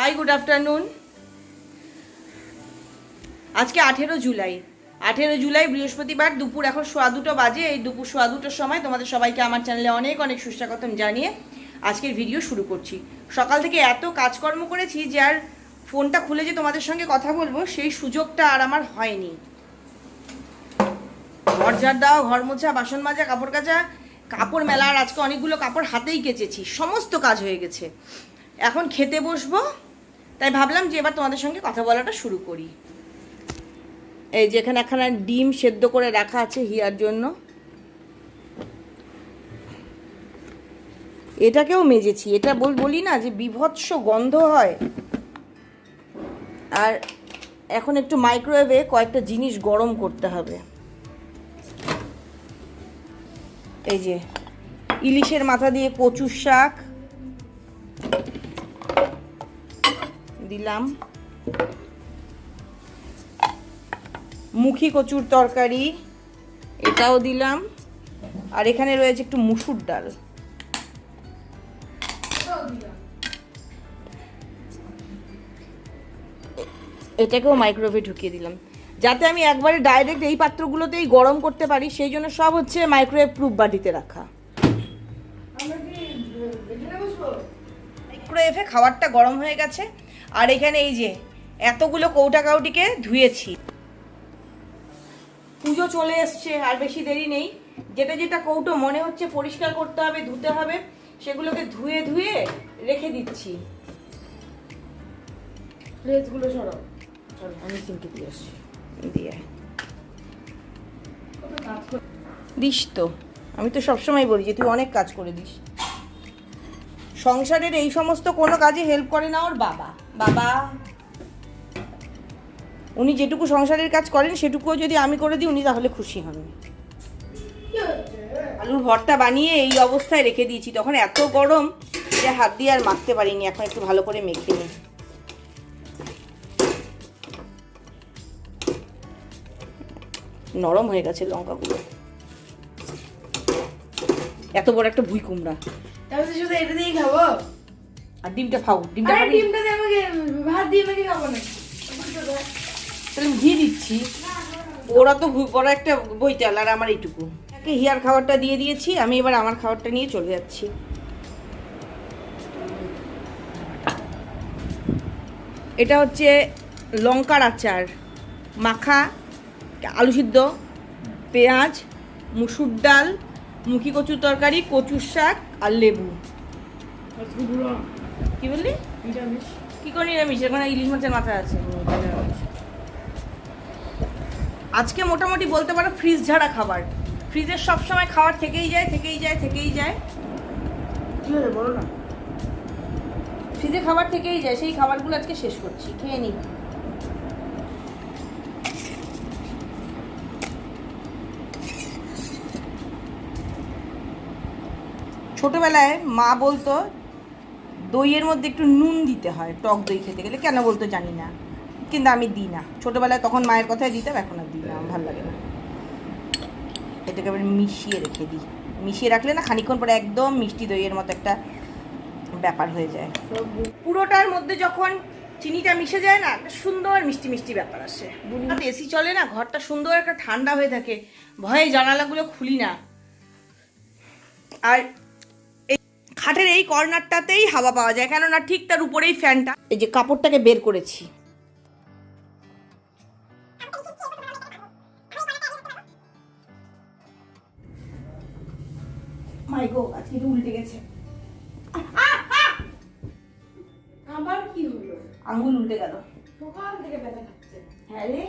Hi good afternoon আজকে আঠেরো জুলাই। আঠেরো জুলাই, বৃহস্পতিবার, দুপুর এখন সোয়া দুটো বাজে। এই দুপুর সোয়া দুটোর সময় তোমাদের সবাইকে আমার চ্যানেলে অনেক অনেক সুস্বাগতম জানিয়ে আজকের ভিডিও শুরু করছি। সকাল থেকে এত কাজকর্ম করেছি যে আর ফোনটা খুলে যে তোমাদের সঙ্গে কথা বলব, সেই সুযোগটা আর আমার হয়নি। ঘর ঝাড় দেওয়া ঘর মোছা, বাসন মাজা, কাপড় কাচা, কাপড় মেলা আর আজকে অনেকগুলো কাপড় হাতেই কেচেছি। সমস্ত কাজ হয়ে গেছে। এখন খেতে বসবো। তাই ভাবলাম যে এবার তোমাদের সঙ্গে কথা বলাটা শুরু করি। এই যেখানে একখানা ডিম সেদ্ধ করে রাখা আছে হিয়ার জন্য। এটাকেও মেজেছি। এটা বল বলি না যে বিভৎস গন্ধ হয়। আর এখন একটু মাইক্রোওয়েভে কয়েকটা জিনিস গরম করতে হবে। এই যে ইলিশের মাথা দিয়ে কচুর শাক। দিলাম। মুখি কচুর তরকারি এটাও দিলাম। আর এখানে রয়েছে একটু মুসুর ডাল। এটাকেও মাইক্রোওয়েভে ঢুকিয়ে দিলাম। যাতে আমি একবারে ডাইরেক্ট এই পাত্রগুলোতেই গরম করতে পারি সেই জন্য সব হচ্ছে মাইক্রোওয়েভ প্রুফ বাটিতে রাখা। মাইক্রোওয়েভে খাবারটা গরম হয়ে গেছে। আর এখানে এই যে, এতগুলো কৌটা কাউটিকে ধুয়েছি। পুজো চলে এসছে, আর বেশি দেরি নেই। যেটা যেটা কৌটো মনে হচ্ছে পরিষ্কার করতে হবে, ধুতে হবে, সেগুলোকে ধুয়ে ধুয়ে রেখে দিচ্ছি। দিয়ে দিস তো। আমি তো সবসময় বলি যে, তুই অনেক কাজ করে দিস। সংসারের এই সমস্ত কোনো কাজে হেল্প করে না ওর বাবা। বাবা। উনি যেটুকু সংসারের কাজ করেন, সেটুকুও যদি আমি করে দিই, উনি তাহলে খুশি হন। আলুর ভর্তা বানিয়ে এই অবস্থায় রেখে দিয়েছি। তখন এত গরম যে হাত দিয়ে আর মাখতে পারিনি, এখন একটু ভালো করে মেখে নিই। নরম হয়ে গেছে লঙ্কাগুলো। এত বড় একটা ভুই কুমড়া। আর ডিমটা খাও ডিমটা আরে? ডিমটা দিয়ে আমাকে ভাত দিয়ে আমাকে খাব না। তাহলে ঘি দিচ্ছি। ওরা তো বড় একটা বইটাল আর আমার এইটুকু। একে হিয়ার খাবারটা দিয়ে দিয়েছি আমি এবার আমার খাবারটা নিয়ে চলে যাচ্ছি। এটা হচ্ছে লঙ্কার আচার। মাখা আলু সিদ্ধ পেঁয়াজ মুসুর ডাল মুখি কচুর তরকারি কচুর শাক আর লেবু। কি বললি? কি করে নিরামিষ? এখানে ইলিশ মাছের মাথা আছে। নিরামিষ। আজকে মোটামুটি বলতে পারো ফ্রিজ ঝাড়া খাবার। ফ্রিজের সব সময় খাবার থেকেই যায় থেকেই যায় থেকেই যায়। কি হলো বলো না? ফ্রিজে খাবার থেকেই যায় সেই খাবারগুলো আজকে শেষ করছি। খেয়ে নিই। ছোটবেলায় মা বলতো দইয়ের মধ্যে একটু নুন দিতে হয়, টক দই খেতে গেলে। কেন বলতো জানি না। কিন্তু আমি দিই না। ছোটোবেলায় তখন মায়ের কথাই দিতাম, এখন আর দিই না ভালো লাগে না। এটাকে এবার মিশিয়ে রেখে দিই। মিশিয়ে রাখলে না খানিক্ষণ পরে একদম মিষ্টি দইয়ের মতো একটা ব্যাপার হয়ে যায়। পুরোটার মধ্যে যখন চিনিটা মিশে যায় না, একটা সুন্দর মিষ্টি মিষ্টি ব্যাপার আসে। এসি চলে না, ঘরটা সুন্দর একটা ঠান্ডা হয়ে থাকে। ভয়ে জানালাগুলো খুলি না। আর খাটের এই কর্নারটাতেই হাওয়া পাওয়া যায় কেননা ঠিক তার উপরেই ফ্যানটা। এই যে কাপড়টাকে বের করেছি। মাইগো আজকে উল্টে গেছে। আবার কি হলো? আঙ্গুল উল্টে গেল। সকাল থেকে ব্যথা খাচ্ছে। হ্যাঁ রে।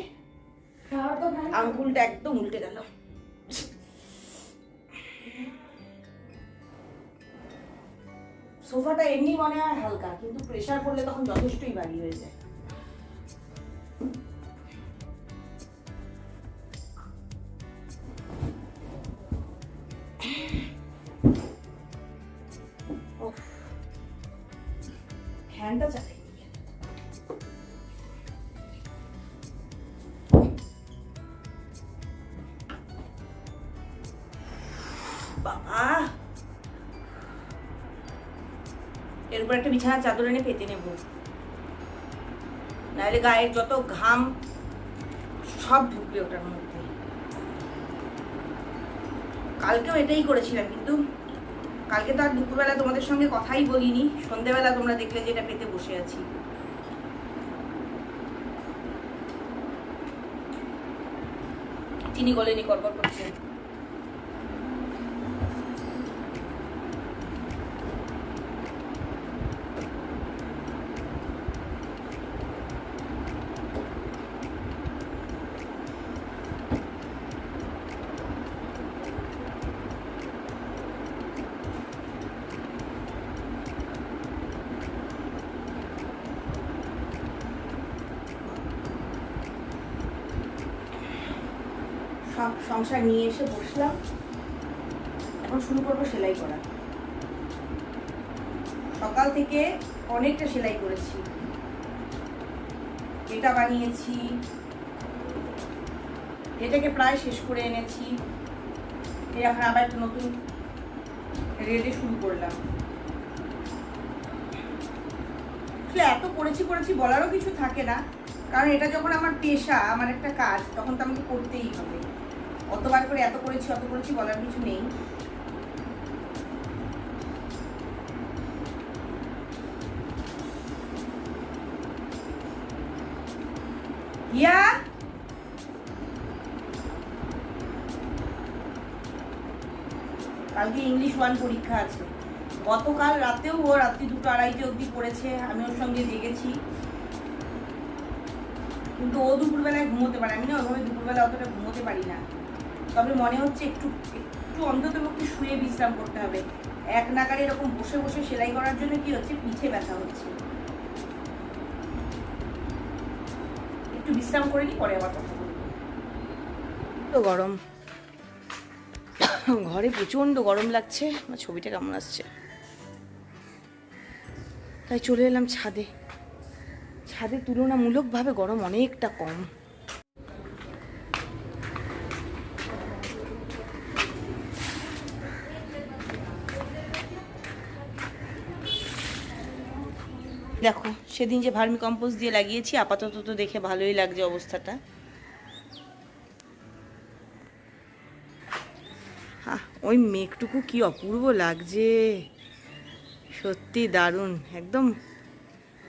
আঙ্গুলটা একদম উল্টে গেল। সোফাটা এমনি মনে হয় হালকা কিন্তু প্রেসার পড়লে তখন যথেষ্টই ভারী হয়ে যায়। বাবা! এর উপর একটা বিছানার চাদর এনে পেতে নেব। নাহলে গায়ের যত ঘাম, সব ঢুকবে ওটার মধ্যে। কালকেও এটাই করেছিলাম, কিন্তু কালকে তো আর দুপুরবেলা তোমাদের সঙ্গে কথাই বলিনি। সন্ধেবেলা তোমরা দেখলে যে এটা পেতে বসে আছি। চিনি গলেনি, কড়কড় করছে। সংসার নিয়ে এসে বসলাম। এখন শুরু করব সেলাই করা। সকাল থেকে অনেকটা সেলাই করেছি। এটা বানিয়েছি। এটাকে প্রায় শেষ করে এনেছি। এখন আবার একটা নতুন রেডে শুরু করলাম। আসলে এত করেছি করেছি বলারও কিছু থাকে না। কারণ এটা যখন আমার পেশা, আমার একটা কাজ, তখন তো আমাকে করতেই হবে। অতবার করে এত করেছি, অত করেছি বলার কিছু নেই। কালকে ইংলিশ ওয়ান পরীক্ষা আছে। গতকাল রাতেও ও রাত্রি দুটো আড়াইটে অবধি পড়েছে, আমি ওর সঙ্গে জেগেছি। কিন্তু ও দুপুরবেলায় ঘুমোতে পারে, আমি না ওইভাবে দুপুরবেলা অতটা ঘুমোতে পারি না। তবে মনে হচ্ছে একটু একটু অন্তত একটু শুয়ে বিশ্রাম করতে হবে। এক নাগারে এরকম বসে বসে সেলাই করার জন্য কি হচ্ছে? পিঠে ব্যথা হচ্ছে। একটু বিশ্রাম করে নি, পরে আবার কথা বলব। গরম। ঘরে প্রচণ্ড গরম লাগছে। আমার ছবিটা কেমন আসছে? তাই চলে এলাম ছাদে। ছাদে তুলনামূলকভাবে গরম অনেকটা কম। দেখো, সেদিন যে ভার্মি কম্পোস্ট দিয়ে লাগিয়েছি, আপাতত তো দেখে ভালোই লাগছে অবস্থাটা। ওই মেঘটুকু কি অপূর্ব লাগছে। সত্যি দারুণ, একদম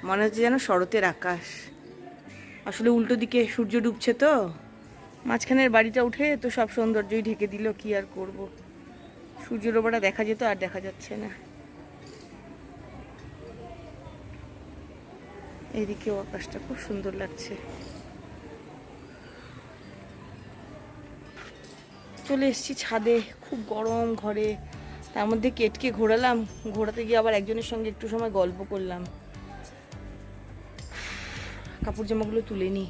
মনে হচ্ছে যেন শরতের আকাশ। আসলে উল্টো দিকে সূর্য ডুবছে তো, মাঝখানের বাড়িটা উঠে তো সব সৌন্দর্যই ঢেকে দিল, কি আর করব? সূর্যের ওপরটা দেখা যেত আর দেখা যাচ্ছে না। এইদিকেও আকাশটা খুব সুন্দর লাগছে। চলে এসেছি ছাদে, খুব গরম ঘরে। তার মধ্যে কেটকে ঘোরালাম, ঘোরাতে গিয়ে আবার একজনের সঙ্গে একটু সময় গল্প করলাম। কাপড় জামাগুলো তুলে নিই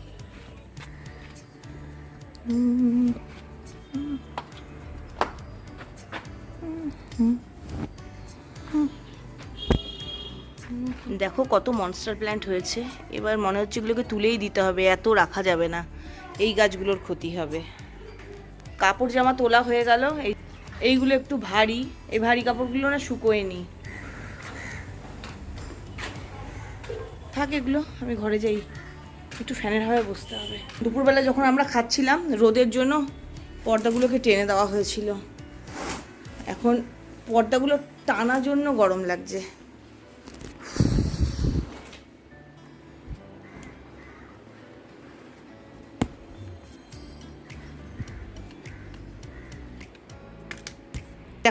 দেখো কত মনস্টার প্ল্যান্ট হয়েছে। এবার মনে হচ্ছে এগুলোকে তুলেই দিতে হবে, এত রাখা যাবে না। এই গাছগুলোর ক্ষতি হবে। কাপড় জামা তোলা হয়ে গেল, এই, এইগুলো একটু ভারী। এই ভারী কাপড়গুলো না শুকোয় নি। থাক এগুলো, আমি ঘরে যাই। একটু ফ্যানের হাওয়ায় বসতে হবে। দুপুরবেলা যখন আমরা খাচ্ছিলাম, রোদের জন্য পর্দাগুলোকে টেনে দেওয়া হয়েছিল। এখন পর্দাগুলো টানার জন্য গরম লাগছে।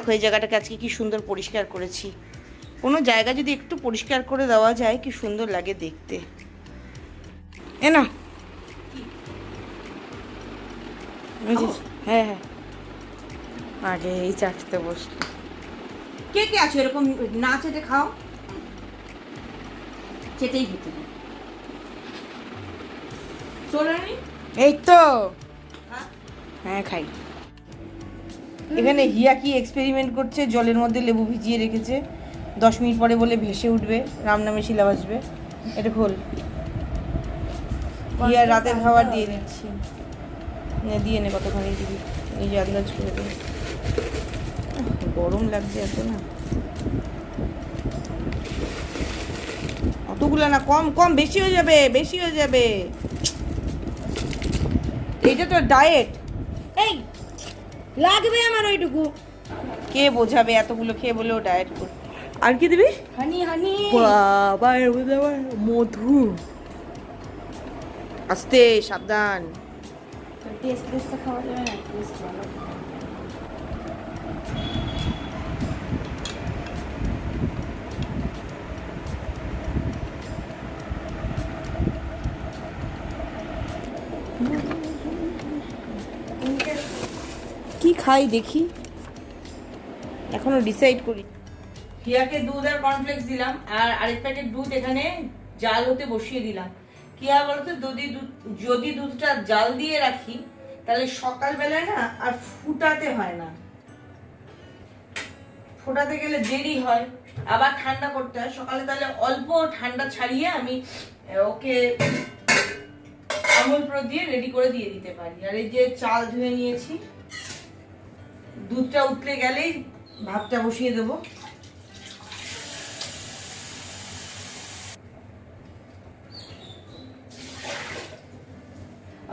দেখো এই জায়গাটাকে আজকে কি সুন্দর পরিষ্কার করেছি। কোনো জায়গা যদি একটু পরিষ্কার করে দেওয়া যায় কি সুন্দর লাগে দেখতে। এ না হ্যাঁ হ্যাঁ। আগে এই চাটতে বসল কে কে আছে? এরকম না চেটে খাও। চেটেই খেতে। চলে এই তো। হ্যাঁ। হ্যাঁ খাই। এখানে হিয়া কি এক্সপেরিমেন্ট করছে জলের মধ্যে লেবু ভিজিয়ে রেখেছে। দশ মিনিট পরে বলে ভেসে উঠবে রাম নামে শিলা ভাসবে এটা খোল। হিয়া রাতের খাবার দিয়ে দিচ্ছি। দিয়ে নে কতখানি দিবি। এই যে আন্দাজ করে দে। গরম লাগছে এত না। অতগুলো না কম কম বেশি হয়ে যাবে বেশি হয়ে যাবে। এইটা তো ডায়েট এই লাগবে আমার ওইটুকু। কে বোঝাবে এতগুলো? খেয়ে বলে ও ডায়েট কর আর কি দিবি? হানি হানি। বাবা এর মধ্যে আবার মধু। আস্তে সাবধান। টেস্ট টেস্ট খাওয়া যাবে না টেস্ট ভালো কি খাই, দেখি। এখনও ডিসাইড করি। হিয়াকে দুধ আর কর্নফ্লেক্স দিলাম, আর আরেক প্যাকেট দুধ এখানে জাল হতে বসিয়ে দিলাম। কি হয় বলতো, যদি যদি দুধটা জাল দিয়ে রাখি, তাহলে সকালবেলায় না আর ফুটাতে হয় না। ফোটাতে গেলে দেরি হয়, আবার ঠান্ডা করতে হয়। সকালে তাহলে অল্প ঠান্ডা ছাড়িয়ে আমি ওকে আমুল প্রো দিয়ে রেডি করে দিয়ে দিতে পারি। আর এই যে চাল ধুয়ে নিয়েছি দুধটা উতলে গেলেই ভাতটা বসিয়ে দেবো।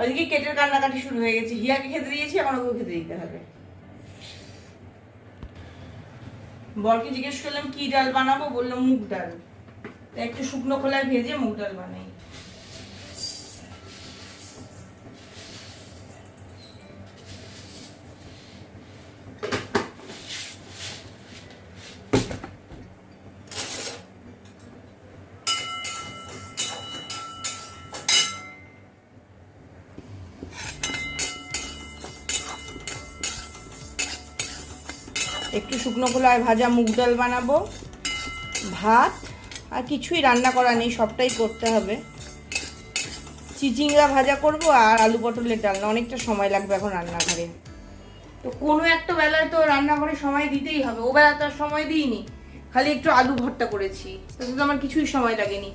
ওইদিকে কেটের কান্নাকাটি শুরু হয়ে গেছে। হিয়াকে খেতে দিয়েছি এখন ওকেও খেতে দিতে হবে। বরকে জিজ্ঞেস করলাম, কি ডাল বানাবো? বলল, মুগ ডাল। একটু শুকনো খোলায় ভেজে মুগ ডাল বানাই। শুকনো খোলায় ভাজা মুগ ডাল বানাবো, ভাত, আর কিছুই রান্না করা নেই, সবটাই করতে হবে। চিচিংড়া ভাজা করব আর আলু পটলের ডালনা অনেকটা সময় লাগবে এখন রান্নাঘরে। তো কোনো একটা বেলায় তো রান্নাঘরে সময় দিতেই হবে, ও বেলা তো আর সময় দিইনি। খালি একটু আলু ভর্তা করেছি তাতে তো আমার কিছুই সময় লাগেনি।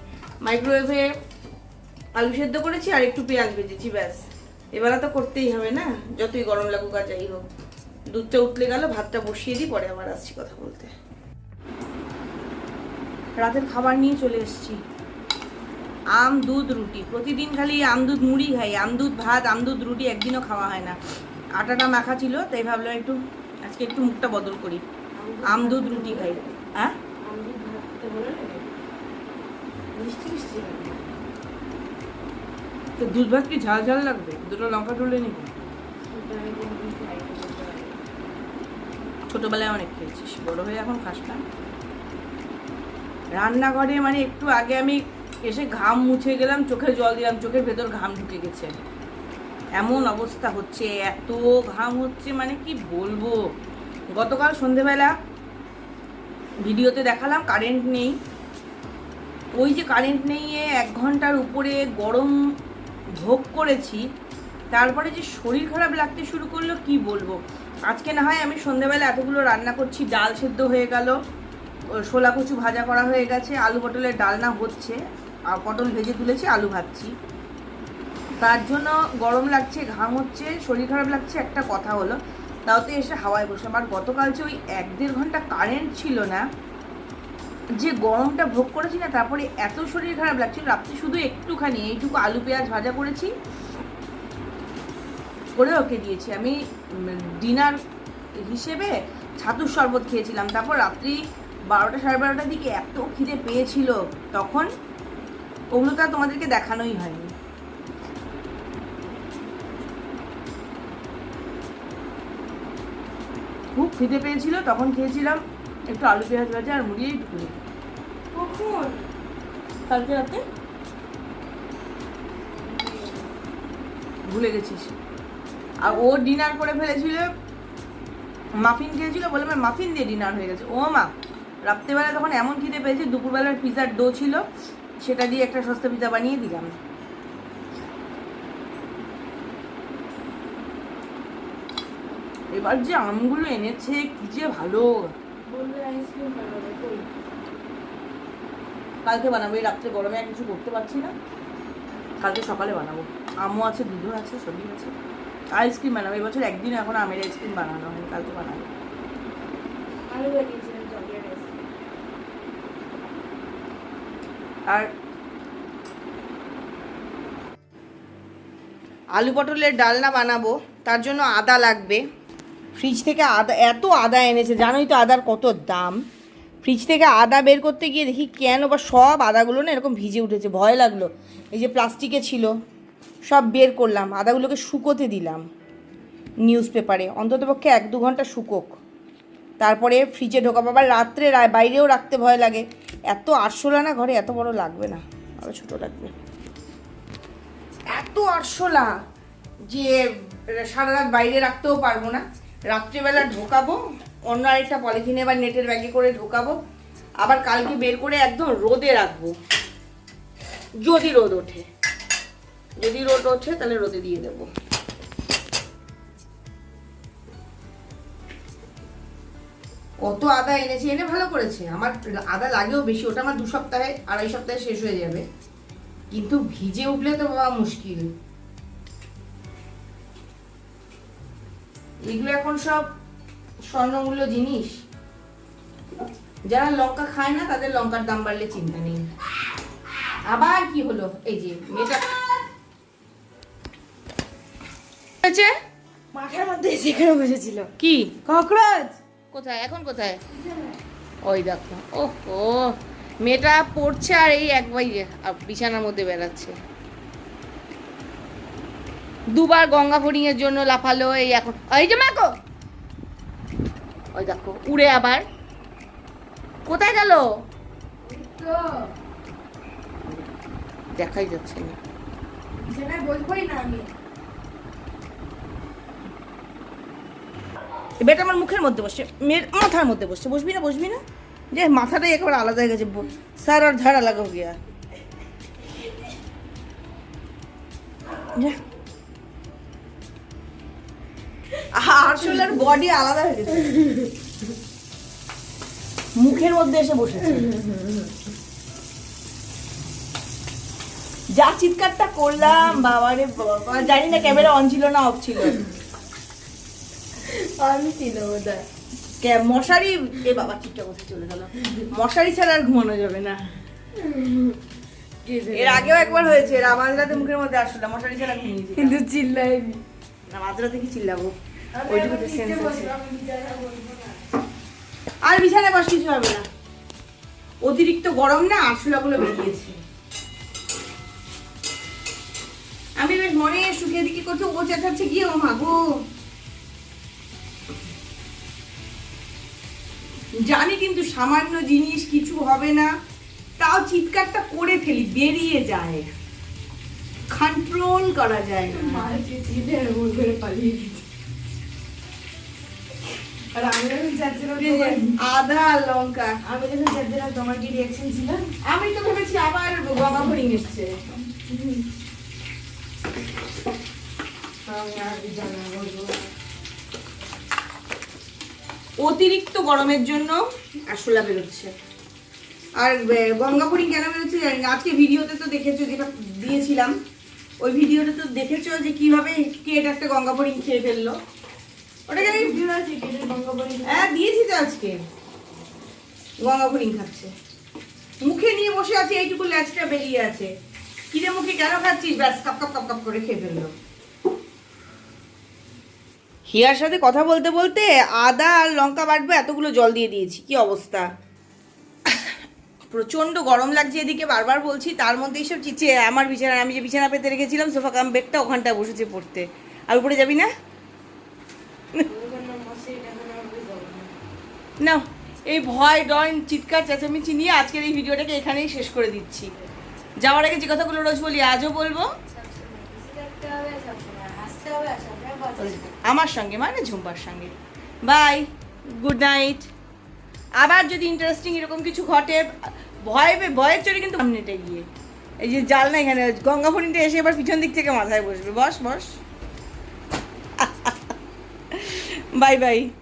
মাইক্রোওয়েভে আলু সেদ্ধ করেছি আর একটু পেঁয়াজ ভেজেছি, ব্যাস। এবেলা তো করতেই হবে না, যতই গরম লাগুক আর যাই হোক। দুধটা উতলে গেল ভাতটা বসিয়ে দিই পরে আবার আসছি কথা বলতে। রাতের খাবার নিয়ে চলে এসেছি। আম দুধ রুটি। প্রতিদিন খালি আম দুধ মুড়ি খাই। আম দুধ ভাত আম দুধ রুটি একদিনও খাওয়া হয় না। আটাটা মাখা ছিল তাই ভাবলাম একটু আজকে একটু মুখটা বদল করি। আম দুধ রুটি খাই। হ্যাঁ। তো দুধ ভাত কি ঝাল ঝাল লাগবে? দুটো লঙ্কা টুলে নিবি ওটা আমি কোনোদিন খাইনি বলতে পারি না। ছোটবেলায় অনেক খেয়েছিস, বড় হয়ে এখন খাস না। রান্নাঘরে মানে একটু আগে আমি এসে ঘাম মুছে গেলাম, চোখে জল দিলাম, চোখের ভেতর ঘাম ঢুকে গেছে। এমন অবস্থা হচ্ছে, এত ঘাম হচ্ছে মানে কি বলব? গতকাল সন্ধেবেলা ভিডিওতে দেখালাম কারেন্ট নেই। ওই যে কারেন্ট নেই এক ঘণ্টার উপরে গরম ভোগ করেছি, তারপরে যে শরীর খারাপ লাগতে শুরু করল, কি বলব? আজকে না হয় আমি সন্ধ্যাবেলা এতগুলো রান্না করছি, ডাল সেদ্ধ হয়ে গেল শোলা কচু ভাজা করা হয়ে গেছে, আলু পটলের ডালনা হচ্ছে, আর পটল ভেজে তুলেছি, আলু ভাজছি। তার জন্য গরম লাগছে, ঘাম হচ্ছে, শরীর খারাপ লাগছে, একটা কথা হলো তাও তো এসে হাওয়ায় বসলাম আর গতকাল যে ওই এক দেড় ঘণ্টা কারেন্ট ছিল না, যে গরমটা ভোগ করেছি না, তারপরে এত শরীর খারাপ লাগছিল, রাত্রে শুধু একটুখানি, এইটুকু আলু পেঁয়াজ ভাজা করেছি করে ওকে দিয়েছি। আমি ডিনার হিসেবে ছাতুর শরবত খেয়েছিলাম। তারপর রাত্রি বারোটা সাড়ে বারোটার দিকে এত খিদে পেয়েছিল তখন ওগুলো তো তোমাদেরকে দেখানোই হয়নি। খুব খিদে পেয়েছিল তখন খেয়েছিলাম একটু আলু পেঁয়াজ ভাজা আর মুড়িয়ে টুকুনি কখন? কালকে রাতে? ভুলে গেছিস। আর ও ডিনার করে ফেলেছিল মাফিন খেয়েছিল বলে আমার মাফিন দিয়ে ডিনার হয়ে গেছে। ও মা রাত্রেবেলা তখন এমন খিদে পেয়েছে দুপুরবেলার পিজার ডো ছিল সেটা দিয়ে একটা সস্তা পিজা বানিয়ে দিলাম। এবার যে আমগুলো এনেছে কি যে ভালো। কালকে বানাবো এই রাত্রে গরমে আর কিছু করতে পারছি না। কালকে সকালে বানাবো। আমও আছে দুধও আছে সবই আছে। আইসক্রিম বানাবো। এবছর একদিন এখন আমের আইসক্রিম বানানো হয় কালকে বানাবো। আর আলু পটলের ডালনা বানাবো তার জন্য আদা লাগবে। ফ্রিজ থেকে আদা এত আদা এনেছে জানোই তো আদার কত দাম। ফ্রিজ থেকে আদা বের করতে গিয়ে দেখি কেন বা সব আদাগুলো না এরকম ভিজে উঠেছে ভয় লাগল। এই যে প্লাস্টিকে ছিল। সব বের করলাম, আদাগুলোকে শুকোতে দিলাম নিউজ পেপারে অন্তত পক্ষে এক দু ঘণ্টা শুকোক। তারপরে ফ্রিজে ঢোকাবো। আবার রাত্রে বাইরেও রাখতে ভয় লাগে। এত আরশোলা না ঘরে? এত বড় লাগবে না। আরও ছোটো লাগবে। এত আরশোলা যে সারা রাত বাইরে রাখতেও পারব না। রাত্রিবেলা ঢোকাবো, অন্য আরেকটা পলিথিনে বা নেটের ব্যাগে করে ঢোকাবো। আবার কালকে বের করে একদম রোদে রাখব। যদি রোদ ওঠে। যদি রোদ ওঠে, তাহলে রোদে দিয়ে দেবো। কত আদা এনেছে, এনে ভালো করেছে। আমার আদা লাগেও বেশি, ওটা আমার দু সপ্তাহে, আড়াই সপ্তাহে শেষ হয়ে যাবে। কিন্তু ভিজে উঠলে তো বাবা মুশকিল। এগুলো এখন সব স্বর্ণমূল্য জিনিস। যারা লঙ্কা খায় না, তাদের লঙ্কার দাম বাড়লে চিন্তা নেই। আবার কি হলো? এই যে, মেয়েটা হয়েছে? মাথার মধ্যে সেখানে বসেছিল। কি? ককরোচ! কোথায়? এখন কোথায়? ওই দেখো ও ও মেয়েটা পড়ছে আর এই একবার বিছানার মধ্যে বেড়াচ্ছে। দুবার গঙ্গা ফড়িং এর জন্য লাফালো এই এখন এই যে মাকো ওই দেখো উড়ে আবার। কোথায় গেল? দেখাই যাচ্ছে না। বিছানায় না আমি। বেটা আমার মুখের মধ্যে বসছে মেয়ের মাথার মধ্যে বসছে বসবি না বসবি না? যে মাথাটাই একেবারে আলাদা হয়ে গেছে স্যার আর ধার আলাদা হয়ে গিয়া বডি আলাদা হয়ে গেছে। মুখের মধ্যে এসে বসেছে। যা চিৎকারটা করলাম, বাবারে বাবা। জানি না ক্যামেরা অন ছিল না অফ ছিল। আমি ছিল বোধহয় মশারি এ বাবা ঠিকঠাক চলে গেল। মশারি ছাড়া আর ঘুমানো যাবে না। এর আগেও একবার হয়েছে এর মুখের মধ্যে আসলো মশারি ছাড়া ঘুমিয়েছি কিন্তু চিল্লাইনি না মাঝরাতে কি চিল্লাবো ওইটুকুতে সেন্স আছে। আর বিছানায় বস কিছু হবে না। অতিরিক্ত গরম না আরশোলাগুলো বেরিয়েছে। আমি বেশ মনে শুকিয়ে দিকে করতে ও চেঁচাচ্ছে গিয়ে ও মাগো জানি কিন্তু সামান্য জিনিস কিছু হবে না। তাও চিৎকারটা করে ফেলি বেরিয়ে যায়। কন্ট্রোল করা যায় না। চিনে করে পালিয়ে আর আমি যখন আদা লঙ্কা। আমি যখন যাচ্ছিলাম তোমার কি রিয়াকশন ছিল? আমি তো ভেবেছি আবার গঙ্গা ফড়িং এসছে। আমি আর। অতিরিক্ত গরমের জন্য আরশোলা বেরোচ্ছে। আর এ, গঙ্গা ফড়িং কেন বেরোচ্ছে জানি না। আজকে ভিডিওতে তো দেখেছ যেটা দিয়েছিলাম। ওই ভিডিওটা তো দেখেছ যে কীভাবে কেট একটা গঙ্গা ফড়িং খেয়ে ফেলল। ওটাকে আমি হ্যাঁ দিয়েছি তো আজকে। গঙ্গা ফড়িং খাচ্ছে। মুখে নিয়ে বসে আছে এইটুকু ল্যাচটা বেরিয়ে আছে। কিরে মুখে কেন খাচ্ছিস? ব্যাস কাপ কাপ কাপ কাপ করে খেয়ে ফেলল। হিয়ার সাথে কথা বলতে বলতে আদা আর লঙ্কা বাটবো, এতগুলো জল দিয়ে দিয়েছি। কি অবস্থা? প্রচণ্ড গরম লাগছে এদিকে, বারবার বলছি, তার মধ্যে এইসব চিচে আমার বিছানা, আমি যে বিছানা পেতে রেখেছিলাম, সোফা কাম বেডটা ওখানটায় বসেছে পড়তে। আর উপরে যাবি না? না এই ভয় ডয় চিৎকার, চেঁচামেচি নিয়ে আজকের এই ভিডিওটাকে এখানেই শেষ করে দিচ্ছি। যাওয়ার আগে যে কথাগুলো রোজ বলি, আজও বলব? আমার সঙ্গে মানে ঝুম্পার সঙ্গে। Bye, good night. আবার যদি ইন্টারেস্টিং এরকম কিছু ঘটে, ভয়ে ভয়ের চড়ে কিন্তু সামনেটা গিয়ে। এই যে জাল না এখানে গঙ্গা এসে এবার পিছন দিক থেকে মাথায় বসবে। বস বস। Bye bye.